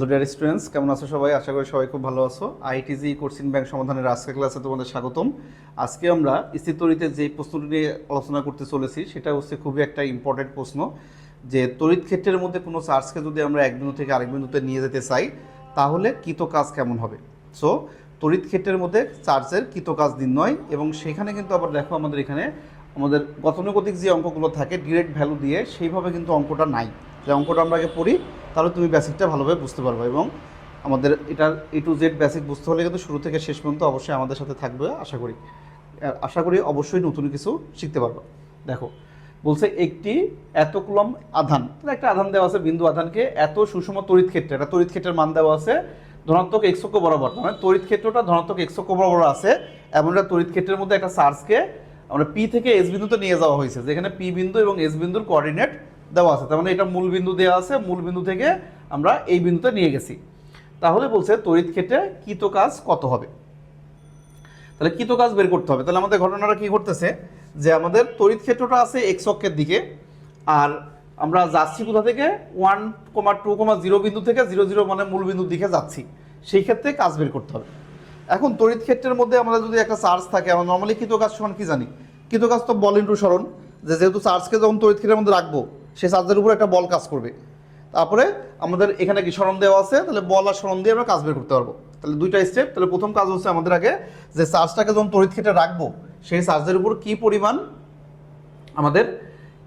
Dear students কেমন আছো সবাই? আশা করি সবাই খুব ভালো আছো। আইটিজি কোর্সিন ব্যাংক সমাধানের আজকের ক্লাসে তোমাদের স্বাগতম। আজকে আমরা স্থিতরিতে যে প্রশ্নটি নিয়ে আলোচনা করতে চলেছি, সেটা হচ্ছে খুবই একটা ইম্পর্টেন্ট প্রশ্ন যে, তড়িৎ ক্ষেত্রের মধ্যে কোনো চার্জকে যদি আমরা এক বিন্দু থেকে আরেক বিন্দুতে নিয়ে যেতে চাই, তাহলে কৃত কাজ কেমন হবে? সো তড়িৎ ক্ষেত্রের মধ্যে চার্জের কৃত কাজ নির্ণয় এবং সেখানে কিন্তু আবার দেখো আমাদের এখানে আমাদের গতানুগতিক যে অঙ্কগুলো থাকে ডিরেক্ট ভ্যালু দিয়ে সেইভাবে কিন্তু অঙ্কটা নাই। যে অঙ্কটা আমরা আগে পড়ি, তাহলে তুমি বেসিকটা ভালোভাবে বুঝতে পারবে এবং আমাদের এটার এ টু জেড বেসিক বুঝতে হলে কিন্তু শুরু থেকে শেষ পর্যন্ত অবশ্যই আমাদের সাথে থাকবে, আশা করি। আশা করি অবশ্যই নতুন কিছু শিখতে পারবে। দেখো, বলছে একটি এত কুলম আধান একটা আধান দেওয়া আছে, বিন্দু আধানকে। এত সুষম তড়িৎ ক্ষেত্রে, একটা তড়িৎ ক্ষেত্রের মান দেওয়া আছে, ধনাত্মক এক্সক্ষ বরাবর। মানে তড়িৎ ক্ষেত্রটা ধনাত্মক এক্সক্ষ বরাবর আছে, এমন একটা তড়িৎ ক্ষেত্রের মধ্যে একটা চার্জকে আমরা পি থেকে এস বিন্দুতে নিয়ে যাওয়া হয়েছে। যেখানে পি বিন্দু এবং এস বিন্দুর কোঅর্ডিনেট দেওয়া আছে। তার মানে এটা মূল বিন্দু দেওয়া আছে, মূল বিন্দু থেকে আমরা এই বিন্দুতে নিয়ে গেছি। তাহলে বলছে তড়িৎ ক্ষেত্রে কৃত কাজ কত হবে? তাহলে কৃত কাজ বের করতে হবে। তাহলে আমাদের ঘটনাটা কি করতেছে যে আমাদের তড়িৎ ক্ষেত্রটা আছে এক্স অক্ষের দিকে, আর আমরা যাচ্ছি কোথা থেকে? One comma two comma zero বিন্দু থেকে জিরো জিরো মানে মূল বিন্দুর দিকে যাচ্ছি। সেই ক্ষেত্রে কাজ বের করতে হবে। এখন তড়িৎ ক্ষেত্রের মধ্যে আমাদের যদি একটা চার্জ থাকে, আমরা নর্মালি কৃত কাজ সমান কি জানি? কৃত কাজ তো বল ইন্টু যে যেহেতু চার্জকে যখন তড়িৎ ক্ষেত্রের মধ্যে রাখব সেই চার্জের উপর একটা বল কাজ করবে। তারপরে আমাদের এখানে কি সরণ দেওয়া আছে? তাহলে বল আর সরণ দিয়ে আমরা কাজ বের করতে পারব। তাহলে দুইটা স্টেপ তাহলে প্রথম কাজ হচ্ছে আমাদের আগে যে চার্জটাকে যখন তড়িৎ ক্ষেত্রে রাখব, সেই চার্জের উপর কি পরিমাণ আমাদের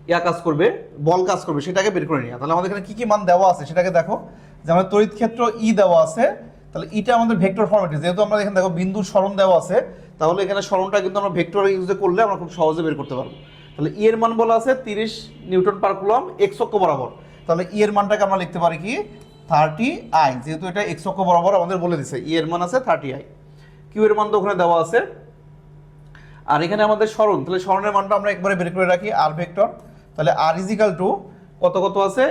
ইয়া কাজ করবে, বল কাজ করবে, সেটাকে বের করে নিয়ে তাহলে আমাদের এখানে কি কি মান দেওয়া আছে সেটাকে দেখো। যে আমাদের তড়িৎ ক্ষেত্র ই দেওয়া আছে, তাহলে ইটা আমাদের ভেক্টর ফর্মেটে যেহেতু আমরা এখানে দেখো বিন্দুর সরণ দেওয়া আছে, তাহলে এখানে সরণটা কিন্তু আমরা ভেক্টর ইউজ করলে আমরা খুব সহজে বের করতে পারব। তাহলে ই এর মান বলা আছে তিরিশ নিউটন পার কুলম এক্স অক্ষ বরাবর। তাহলে ই এর মানটাকে আমরা লিখতে পারি কি? থার্টি আই যেহেতু এটা এক্স অক্ষ বরাবর আমাদের বলে দিছে। ই এর মান আছে থার্টি আই কিউ এর মান তো ওখানে দেওয়া আছে। আর এখানে আমাদের সরণ তাহলে সরণের মানটা আমরা একবারে বের করে রাখি আর ভেক্টর তাহলে আর ইজিক্যাল টু কত কত আছে?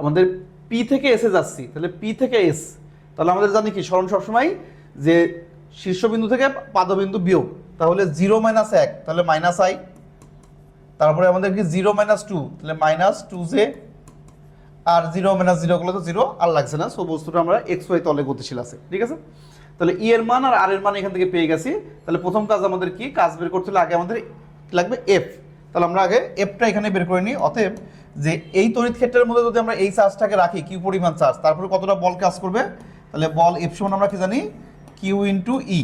আমাদের পি থেকে এসে যাচ্ছি। তাহলে পি থেকে এস তাহলে আমাদের জানি কি? সরণ সবসময় যে শীর্ষবিন্দু থেকে পাদবিন্দু বিয়োগ। তাহলে জিরো মাইনাস এক, তাহলে মাইনাস আই তারপরে আমাদের কি জিরো মাইনাস টু তাহলে মাইনাস টু জে আর জিরো মাইনাস জিরো করলে তো জিরো, আর লাগছে না। সো বস্তুটা আমরা এক্স ওয়াই তলে গতিশীল আছে, ঠিক আছে? তাহলে ই এর মান আর আর এর মান এখান থেকে পেয়ে গেছি। তাহলে প্রথম কাজ আমাদের কি? কাজ বের করতে হলে আগে আমাদের লাগবে এফ তাহলে আমরা আগে এফটা এখানে বের করে নিই। অতএব যে এই তড়িৎ ক্ষেত্রের মধ্যে যদি আমরা এই চার্জটাকে রাখি কিউ পরিমাণ চার্জ, তারপরে কতটা বল কাজ করবে? তাহলে বল এফ সমান আমরা কি জানি? কিউ ইন্টু ই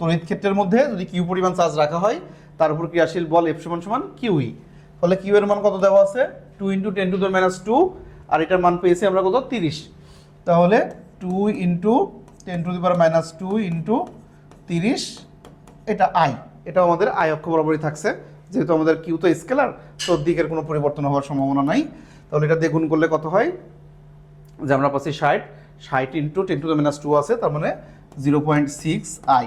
তড়িৎ ক্ষেত্রের মধ্যে যদি কিউ পরিমাণ চার্জ রাখা হয় তার উপর ক্রিয়াশীল বল এফ সমান সমান কিউ ই। তাহলে কিউ এর মান কত দেওয়া আছে? Two into ten to minus two আর এটার মান পেয়েছি আমরা কত? তিরিশ। তাহলে two into ten to the power minus two into তিরিশ, এটা আই এটা আমাদের আই অক্ষ বরাবরই থাকছে। যেহেতু আমাদের কিউ তো স্কেলার, তো দিকের কোনো পরিবর্তন হওয়ার সম্ভাবনা নাই। তাহলে এটা গুণ করলে কত হয়? যে আমরা পাচ্ছি ষাট। ষাট into ten to minus two আছে, তার মানে zero point six i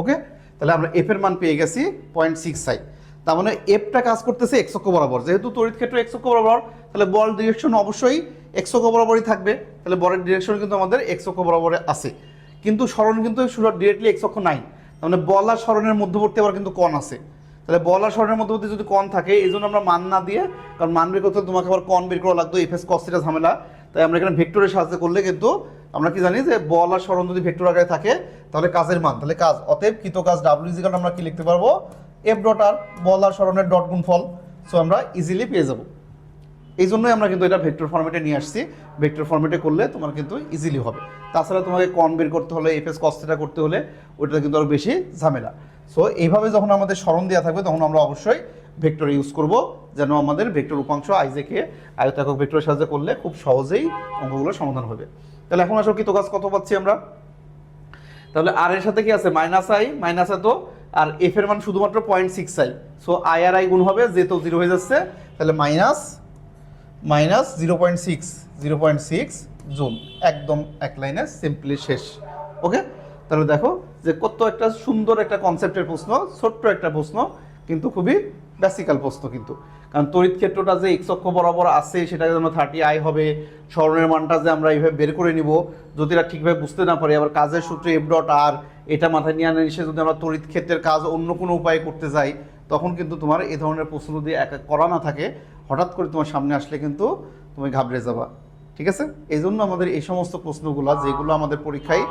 okay তাহলে আমরা এফ এর মান পেয়ে গেছি পয়েন্ট সিক্স আই তার মানে এফটা কাজ করতেছে এক্স অক্ষ বরাবর। যেহেতু তড়িৎ ক্ষেত্র এক্স অক্ষ বরাবর, তাহলে বল ডিরেকশন অবশ্যই এক্স অক্ষ বরাবরই থাকবে। তাহলে বলের ডিরেকশন কিন্তু আমাদের এক্স অক্ষ বরাবরে আছে। কিন্তু স্মরণ কিন্তু ডিরেক্টলি এক্স অক্ষ নাই। তার মানে বল আর স্মরণের মধ্যবর্তী আবার কিন্তু কণ আছে। তাহলে বল আর স্মরণের মধ্যবর্তী যদি কণ থাকে, এই জন্য আমরা মান না দিয়ে, কারণ মান বের করতে তোমাকে আবার কণ বের করা লাগতো এফএস কস্তিটা ঝামেলা। তাই আমরা এখানে ভেক্টরের সাহায্যে করলে কিন্তু আমরা কি জানি যে বল আর স্মরণ যদি ভেক্টর আকারে থাকে, তাহলে কাজের মান, তাহলে কাজ। অতএব কৃত কাজ ডাব্লিউ ইজিকাল আমরা কি লিখতে পারব? এফ ডট আর বল আর স্মরণের ডট গুণ ফল সো আমরা ইজিলি পেয়ে যাব। এই জন্যই আমরা কিন্তু এটা ভেক্টর ফর্মেটে নিয়ে আসছি। ভেক্টর ফর্মেটে করলে তোমার কিন্তু ইজিলি হবে। তাছাড়া তোমাকে কন বের করতে হলে এফএস কস্টেটা করতে হলে ওইটা কিন্তু আরও বেশি ঝামেলা। সো এইভাবে যখন আমাদের স্মরণ দেওয়া থাকবে, তখন আমরা অবশ্যই ভেক্টর ইউজ করব, যেন আমাদের ভেক্টর উপাংশ আইজেকে আয়ত একক ভেক্টরের সাহায্যে করলে খুব সহজেই অঙ্কগুলো সমাধান হবে। তাহলে এখন আসলে কৃত কাজ কত পাচ্ছি আমরা? তাহলে আর এর সাথে কি আছে? মাইনাস আই মাইনাস এত আর এফ এর মান শুধুমাত্র point six i so i R i গুণ হবে যে তো জিরো হয়ে যাচ্ছে, তাহলে minus minus zero point six zero point six June একদম এক লাইনে সিম্পলি শেষ। ওকে তাহলে দেখো যে কত একটা সুন্দর একটা কনসেপ্টের প্রশ্ন, ছোট্ট একটা প্রশ্ন, কিন্তু খুবই বেসিক্যাল প্রশ্ন কিন্তু। কারণ তড়িৎ ক্ষেত্রটা যে এক্স অক্ষ বরাবর আছে সেটা যেন থার্টি আই হবে স্মরণের মানটা যে আমরা এইভাবে বের করে নিব, যদি এটা ঠিকভাবে বুঝতে না পারি, আবার কাজের সূত্রে এফ ডট আর এটা মাথায় নিয়ে আনে এসে যদি আমরা তড়িৎ ক্ষেত্রের কাজ অন্য কোনো উপায়ে করতে যাই, তখন কিন্তু তোমার এই ধরনের প্রশ্ন যদি এক এক করা না থাকে, হঠাৎ করে তোমার সামনে আসলে কিন্তু তুমি ঘাবড়ে যাবা। ঠিক আছে? এই জন্য আমাদের এই সমস্ত প্রশ্নগুলো, যেগুলো আমাদের পরীক্ষায়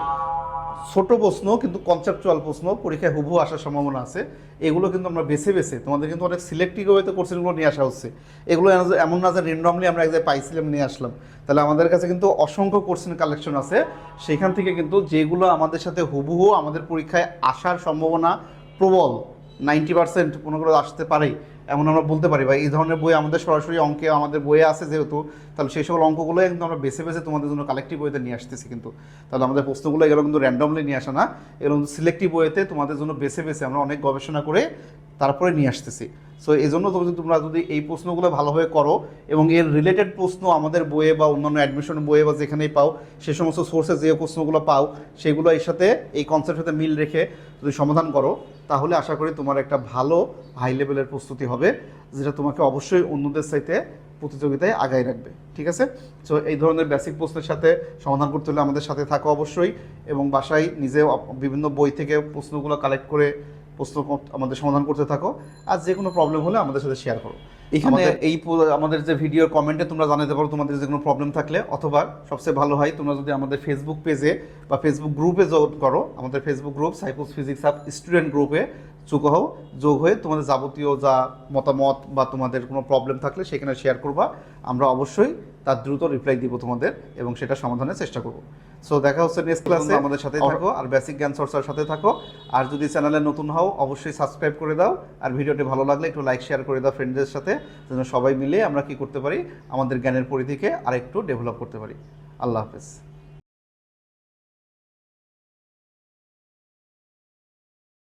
ছোট প্রশ্ন, কিন্তু কনসেপচুয়াল প্রশ্ন, পরীক্ষায় হুবহু আসার সম্ভাবনা আছে। এগুলো কিন্তু আমরা বেছে বেছে, তোমাদের কিন্তু অনেক সিলেক্টিভ ওয়েতে কোর্সেনগুলো নিয়ে আসা হচ্ছে। এগুলো এমন- না যে র্যান্ডমলি আমরা এক জায়গায় পাইছিলাম, নিয়ে আসলাম। তাহলে আমাদের কাছে কিন্তু অসংখ্য কোর্সেন কালেকশন আছে। সেখান থেকে কিন্তু যেগুলো আমাদের সাথে হুবহু আমাদের পরীক্ষায় আসার সম্ভাবনা প্রবল নাইনটি পার্সেন্ট কোনো করে আসতে পারে। এমন আমরা বলতে পারি। বা এই ধরনের বই আমাদের সরাসরি অঙ্কে আমাদের বইয়ে আছে যেহেতু, তাহলে সেই সকল অঙ্কগুলো কিন্তু আমরা বেছে বেছে তোমাদের জন্য কালেক্টিভ বইতে নিয়ে আসতেছি কিন্তু। তাহলে আমাদের প্রশ্নগুলো এগুলো কিন্তু র্যান্ডমলি নিয়ে আসা না। এগুলো কিন্তু সিলেক্টিভ বইতে তোমাদের জন্য বেছে বেছে আমরা অনেক গবেষণা করে তারপরে নিয়ে আসতেছি। সো এই জন্য তোমরা যদি এই প্রশ্নগুলো ভালোভাবে করো এবং এর রিলেটেড প্রশ্ন আমাদের বইয়ে বা অন্যান্য অ্যাডমিশন বইয়ে বা যেখানেই পাও, সে সমস্ত সোর্সে যে প্রশ্নগুলো পাও, সেগুলো এর সাথে এই কনসেপ্টের সাথে মিল রেখে যদি সমাধান করো, তাহলে আশা করি তোমার একটা ভালো হাই লেভেলের প্রস্তুতি হবে, যেটা তোমাকে অবশ্যই অন্যদের সাথে প্রতিযোগিতায় আগায় রাখবে। ঠিক আছে? সো এই ধরনের বেসিক প্রশ্নের সাথে সমাধান করতে হলে আমাদের সাথে থাকো অবশ্যই এবং বাসায় নিজে বিভিন্ন বই থেকে প্রশ্নগুলো কালেক্ট করে প্রশ্ন আমাদের সমাধান করতে থাকো আর যে কোনো প্রবলেম হলে আমাদের সাথে শেয়ার করো। এখানে এই আমাদের যে ভিডিওর কমেন্টে তোমরা জানাতে পারো তোমাদের যে কোনো প্রবলেম থাকলে অথবা সবচেয়ে ভালো হয় তোমরা যদি আমাদের ফেসবুক পেজে বা ফেসবুক গ্রুপে যোগ করো আমাদের ফেসবুক গ্রুপ সাইকোস ফিজিক্স আপ স্টুডেন্ট গ্রুপে যোগ হও যোগ হয়ে তোমাদের যাবতীয় যা মতামত বা তোমাদের কোনো প্রবলেম থাকলে সেখানে শেয়ার করবা। আমরা অবশ্যই তার দ্রুত রিপ্লাই দিব তোমাদের এবং সেটা সমাধানের চেষ্টা করব। সো দেখা হচ্ছে নেক্সট ক্লাসে আমাদের সাথে থাকো আর বেসিক জ্ঞান চর্চার সাথে থাকো। আর যদি চ্যানেলে নতুন হও অবশ্যই সাবস্ক্রাইব করে দাও। আর ভিডিওটি ভালো লাগলে একটু লাইক শেয়ার করে দাও ফ্রেন্ডদের সাথে যেন সবাই মিলে আমরা কি করতে পারি আমাদের জ্ঞানের পরিধিকে আরেকটু ডেভেলপ করতে পারি। আল্লাহ হাফেজ।